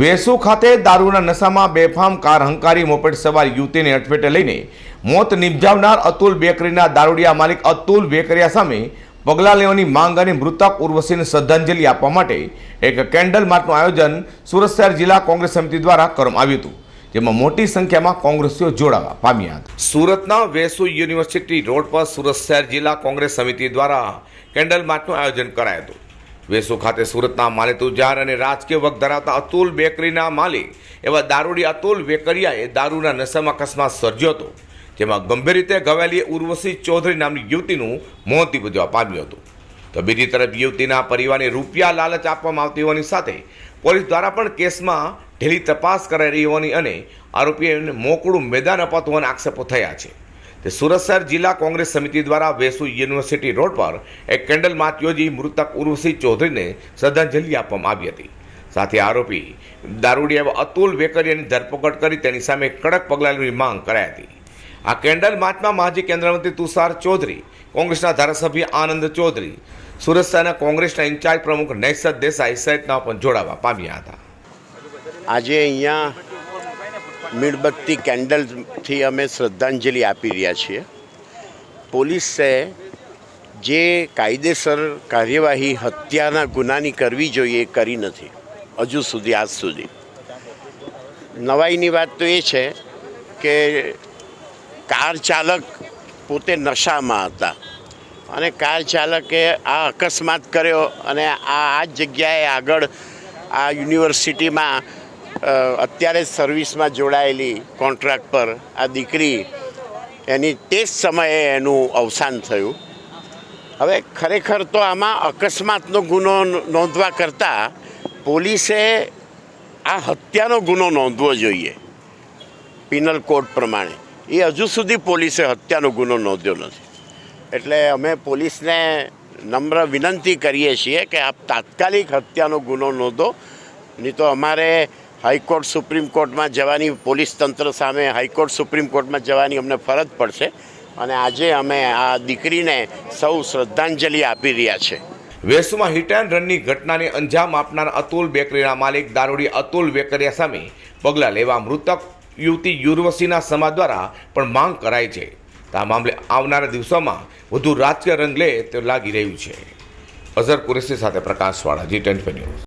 વેસુ ખાતે દારૂના નશામાં બેફામ કાર હંકારી મોપેડ સવાર યુવતીને અટફેટે લઈને મોત નિપજાવનાર અતુલ બેકરીના દારૂડિયા માલિક અતુલ બેકરિયા સામે પગલાં લેવાની માંગ અને મૃતક ઉર્વશીને શ્રદ્ધાંજલિ આપવા માટે એક કેન્ડલ માર્ચનું આયોજન સુરત શહેર જિલ્લા કોંગ્રેસ સમિતિ દ્વારા કરવામાં આવ્યું હતું, જેમાં મોટી સંખ્યામાં કોંગ્રેસીઓ જોડાવા પામ્યા હતા. સુરતના વેસુ યુનિવર્સિટી રોડ પર સુરત શહેર જિલ્લા કોંગ્રેસ સમિતિ દ્વારા કેન્ડલ માર્ચનું આયોજન કરાયું હતું. વેસુ ખાતે સુરતના માલેતુજાર અને રાજકીય વગ ધરાવતા અતુલ બેકરીના માલિક એવા દારૂડી અતુલ વેકરિયાએ દારૂના નશામાં અકસ્માત સર્જ્યો હતો, જેમાં ગંભીર રીતે ઘવાયેલી ઉર્વશી ચૌધરી નામની યુવતીનું મોત નીપજવા પામ્યું હતું. તો બીજી તરફ યુવતીના પરિવારને રૂપિયા લાલચ આપવામાં આવતી હોવાની સાથે પોલીસ દ્વારા પણ કેસમાં ઢીલી તપાસ કરાઈ રહી હોવાની અને આરોપીઓને મોકળું મેદાન અપાતું હોવાના આક્ષેપો થયા છે. તે સુરત શહેર જિલ્લા કોંગ્રેસ સમિતિ દ્વારા વેસુ યુનિવર્સિટી રોડ પર એક કેન્ડલ માર્ચ યોજી મૃતક ઉર્વશી ચૌધરીને શ્રદ્ધાંજલિ આપવામાં આવી હતી. સાથે આરોપી દારૂડિયા અતુલ વેકરિયાની ધરપકડ કરી તેની સામે કડક પગલાં લેવાની માંગ કરાઈ હતી. આ કેન્ડલ માર્ચમાં માજી કેન્દ્રમંત્રી તુષાર ચૌધરી, કોંગ્રેસના ધારાસભ્ય આનંદ ચૌધરી સુરત શહેરના કોંગ્રેસના ઇન્ચાર્જ પ્રમુખ નૈસદ દેસાઈ સહિતના પણ જોડાવા પામ્યા હતા. આજે અહીંયા મીણબત્તી કેન્ડલથી અમે શ્રદ્ધાંજલિ આપી રહ્યા છીએ. પોલીસે જે કાયદેસર કાર્યવાહી હત્યાના ગુનાની કરવી જોઈએ એ કરી નથી. હજુ સુધી, આજ સુધી. નવાઈની વાત તો એ છે કે કાર ચાલક પોતે નશામાં હતા અને કાર ચાલકે આ અકસ્માત કર્યો અને આ આ જગ્યાએ આગળ આ યુનિવર્સિટીમાં અત્યારે સર્વિસમાં જોડાયેલી કોન્ટ્રાક્ટ પર આ દીકરી, એની તે જ સમયે એનું અવસાન થયું. હવે ખરેખર તો આમાં અકસ્માતનો ગુનો નોંધવા કરતાં પોલીસે આ હત્યાનો ગુનો નોંધવો જોઈએ, પિનલ કોડ પ્રમાણે. એ હજુ સુધી પોલીસે હત્યાનો ગુનો નોંધ્યો નથી. એટલે અમે પોલીસને નમ્ર વિનંતી કરીએ છીએ કે આપ તાત્કાલિક હત્યાનો ગુનો નોંધો, નહીં તો અમારે હાઈકોર્ટ, સુપ્રીમ કોર્ટમાં જવાની, પોલીસ તંત્ર સામે હાઈકોર્ટ, સુપ્રીમ કોર્ટમાં જવાની અમને ફરજ પડશે. અને આજે અમે આ દીકરીને સૌ શ્રદ્ધાંજલિ આપી રહ્યા છે. વેસુમાં હિટ એન્ડ રનની ઘટનાને અંજામ આપનાર અતુલ બેકરીના માલિક દારૂડી અતુલ બેકરિયા સામે પગલાં લેવા મૃતક યુવતી યુર્વશીના સમાજ દ્વારા પણ માંગ કરાઈ છે. આ મામલે આવનારા દિવસોમાં વધુ રાજકીય રંગ લે તે લાગી રહ્યું છે. અઝર કુરેશી સાથે પ્રકાશવાળા જી ટેન્ટ ન્યૂઝ.